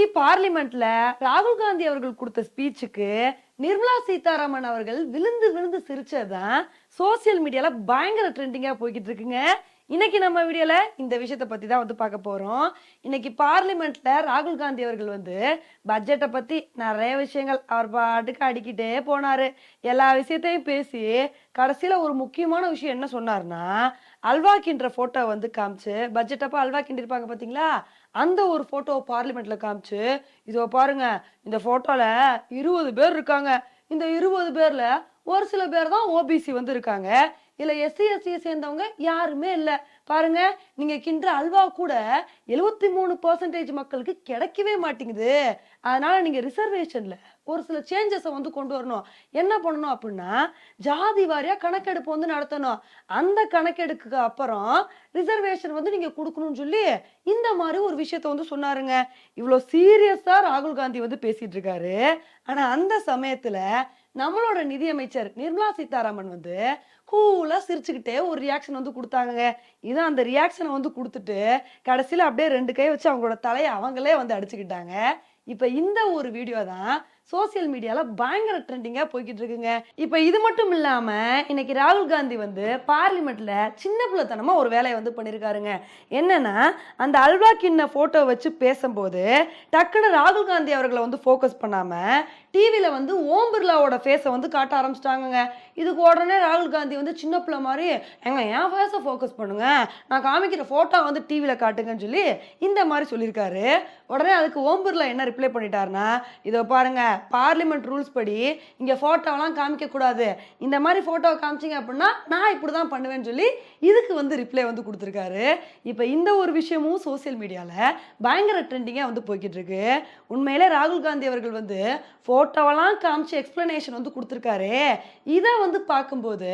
இன்னைக்கு பார்லிமெண்ட்ல ராகுல் காந்தி அவர்கள் கொடுத்த ஸ்பீச்சுக்கு நிர்மலா சீதாராமன் அவர்கள் விழுந்து விழுந்து சிரிச்சதுதான் சோசியல் மீடியால பயங்கர ட்ரெண்டிங்கா போய்கிட்டு இருக்குங்க. இன்னைக்கு நம்ம வீடியோல இந்த விஷயத்த பத்தி தான் வந்து பார்க்க போறோம். இன்னைக்கு பார்லிமெண்ட்ல ராகுல் காந்தி அவர்கள் வந்து பட்ஜெட்டை பத்தி நிறைய விஷயங்கள் அவர் பாட்டுக்கு அடிக்கிட்டே போனாரு. எல்லா விஷயத்தையும் பேசி கடைசியில ஒரு முக்கியமான விஷயம் என்ன சொன்னார்னா அல்வா கின்ற போட்டோ வந்து காமிச்சு பட்ஜெட் அப்ப அல்வா கிண்டிருப்பாங்க பாத்தீங்களா? அந்த ஒரு போட்டோவை பார்லிமெண்ட்ல காமிச்சு இதோ பாருங்க இந்த போட்டோல இருபது பேர் இருக்காங்க. இந்த இருபது பேர்ல ஒரு சில பேர் தான் ஓபிசி வந்து இருக்காங்க. இல்ல எஸ்சி எஸ்சியை சேர்ந்தவங்க யாருமே இல்ல. பாருங்க நீங்க கிண்டுற அல்வா கூட எழுபத்தி மூணு பர்சன்டேஜ் மக்களுக்கு கிடைக்கவே மாட்டேங்குது. அதனால நீங்க ரிசர்வேஷன்ல ஒரு சில சேஞ்சஸை வந்து கொண்டு வரணும். என்ன பண்ணணும் அப்படின்னா ஜாதி வாரியா கணக்கெடுப்பு வந்து நடத்தணும். அந்த கணக்கெடுப்புக்கு அப்புறம் ரிசர்வேஷன் வந்து நீங்க கொடுக்கணும்னு சொல்லி இந்த மாதிரி ஒரு விஷயத்த வந்து சொன்னாருங்க. இவ்வளோ சீரியஸா ராகுல் காந்தி வந்து பேசிட்டு இருக்காரு. ஆனா அந்த சமயத்துல நம்மளோட நிதியமைச்சர் நிர்மலா சீதாராமன் வந்து கூலாக சிரிச்சுக்கிட்டே ஒரு ரியாக்ஷன் வந்து கொடுத்தாங்க இதான் அந்த ரியாக்ஷனை வந்து கொடுத்துட்டு கடைசியில் அப்படியே ரெண்டு கை வச்சு அவங்களோட தலையை அவங்களே வந்து அடிச்சுக்கிட்டாங்க. இப்போ இந்த ஒரு வீடியோ தான் சோசியல் மீடியாவில் பயங்கர ட்ரெண்டிங்காக போய்கிட்டு இருக்குங்க. இப்போ இது மட்டும் இல்லாமல் இன்னைக்கு ராகுல் காந்தி வந்து பார்லிமெண்ட்டில் சின்ன பிள்ளைத்தனமாக ஒரு வேலையை வந்து பண்ணியிருக்காருங்க என்னன்னா அந்த அல்வா கிண்ண ஃபோட்டோ வச்சு பேசும்போது டக்குன்னு ராகுல் காந்தி அவர்களை வந்து ஃபோக்கஸ் பண்ணாமல் டிவியில் வந்து ஓம் பிர்லாவோட ஃபேஸை வந்து காட்ட ஆரம்பிச்சிட்டாங்கங்க. இதுக்கு உடனே ராகுல் காந்தி வந்து சின்ன பிள்ளை மாதிரி எங்க என் ஃபேஸை ஃபோக்கஸ் பண்ணுங்க. நான் காமிக்கிற ஃபோட்டோ வந்து டிவியில் காட்டுங்கன்னு சொல்லி இந்த மாதிரி சொல்லியிருக்காரு. உடனே அதுக்கு ஓம் பிர்லா என்ன ரிப்ளை பண்ணிட்டாருன்னா இதோ பாருங்க பார்லிமெண்ட் ரூல்ஸ் படி இங்கே ஃபோட்டோலாம் காமிக்கக்கூடாது. இந்த மாதிரி ஃபோட்டோவை காமிச்சிங்க அப்படின்னா நான் இப்படி தான் பண்ணுவேன்னு சொல்லி இதுக்கு வந்து ரிப்ளை வந்து கொடுத்துருக்காரு. இப்போ இந்த ஒரு விஷயமும் சோஷியல் மீடியாவில் பயங்கர ட்ரெண்டிங்காக வந்து போய்கிட்டு இருக்கு உண்மையிலே ராகுல் காந்தி அவர்கள் வந்து ஃபோட்டோவெல்லாம் காமிச்சு எக்ஸ்ப்ளனேஷன் வந்து கொடுத்துருக்காரு. இதை வந்து பார்க்கும்போது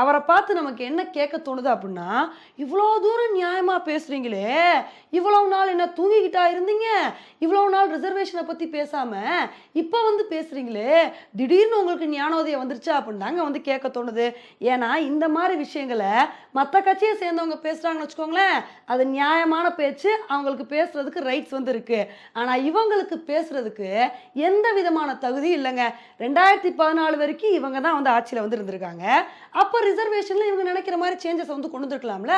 அவரை பார்த்து நமக்கு என்ன கேட்க தோணுது அப்படின்னா இவ்வளோ தூரம் நியாயமாக பேசுகிறீங்களே இவ்வளோ நாள் என்ன தூங்கிக்கிட்டா இருந்தீங்க? இவ்வளோ நாள் ரிசர்வேஷனை பற்றி பேசாமல் இப்போ வந்து பேசுகிறீங்களே திடீர்னு உங்களுக்கு ஞானோதயம் வந்துருச்சா? அப்படின்னு தாங்க வந்து கேட்க தோணுது. ஏன்னா இந்த மாதிரி விஷயங்களை மற்ற கட்சியை சேர்ந்தவங்க பேசுகிறாங்கன்னு வச்சுக்கோங்களேன் அது நியாயமான பேச்சு அவங்களுக்கு பேசுகிறதுக்கு ரைட்ஸ் வந்து இருக்குது ஆனால் இவங்களுக்கு பேசுகிறதுக்கு எந்த விதமான தகுதி இல்லைங்க. ரெண்டாயிரத்தி பதினாலு வரைக்கும் இவங்க தான் வந்து ஆட்சியில் வந்து இருந்திருக்காங்க. அப்போ அப்போ ரிசர்வேஷனில் இவங்க நினைக்கிற மாதிரி சேஞ்சஸ் வந்து கொண்டு வந்துருக்கலாம்ல?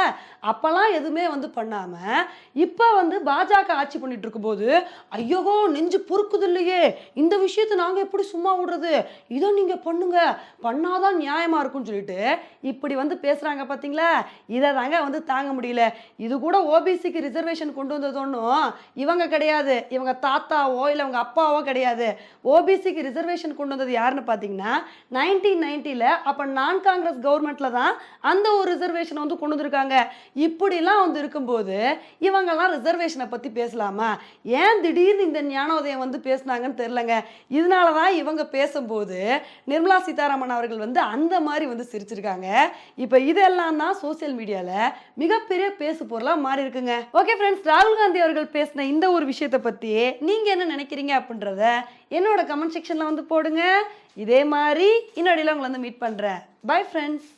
அப்போல்லாம் எதுவுமே வந்து பண்ணாமல் இப்போ வந்து பாஜக ஆட்சி பண்ணிட்டு இருக்கும்போது ஐயோகோ நெஞ்சு பொறுக்குது இல்லையே. இந்த விஷயத்தை நாங்கள் எப்படி சும்மா விடுறது? இதை நீங்கள் பண்ணுங்க. பண்ணாதான் நியாயமாக இருக்கும்னு சொல்லிட்டு இப்படி வந்து பேசுகிறாங்க பார்த்தீங்களா இதை தாங்க வந்து தாங்க முடியல. இது கூட ஓபிசிக்கு ரிசர்வேஷன் கொண்டு வந்தது ஒன்றும் இவங்க கிடையாது. இவங்க தாத்தாவோ இல்லை இவங்க அப்பாவோ கிடையாது. ஓபிசிக்கு ரிசர்வேஷன் கொண்டு வந்தது யாருன்னு பார்த்தீங்கன்னா நைன்டீன் நைன்ட்டியில் அப்போ நான் காங்கிரஸ் கவர்மெண்ட்டில் தான் அந்த ஒரு ரிசர்வேஷனை வந்து கொண்டு வந்திருக்காங்க. இப்படிலாம் வந்து இருக்கும்போது இவங்கெல்லாம் ரிசர்வேஷனை பற்றி பேசலாமா? ஏன் திடீர்னு இந்த ஞானோதயம் வந்து பேசுனாங்கன்னு தெரிலங்க இதனால தான் இவங்க பேசும்போது நிர்மலா சீதாராமன் அவர்கள் வந்து அந்த மாதிரி வந்து சிரிச்சிருக்காங்க. இப்போ இதெல்லாம் தான் சோசியல் மீடியாவில் மிகப்பெரிய பேசு பொருளாக மாறி இருக்குங்க ஓகே ஃப்ரெண்ட்ஸ் ராகுல் காந்தி அவர்கள் பேசின இந்த ஒரு விஷயத்தை பற்றி நீங்கள் என்ன நினைக்கிறீங்க அப்படின்றத என்னோட கமெண்ட் செக்ஷனில் வந்து போடுங்க. இதே மாதிரி இன்னொடியில் உங்களை வந்து மீட் பண்ணுறேன் பை ஃப்ரெண்ட்ஸ்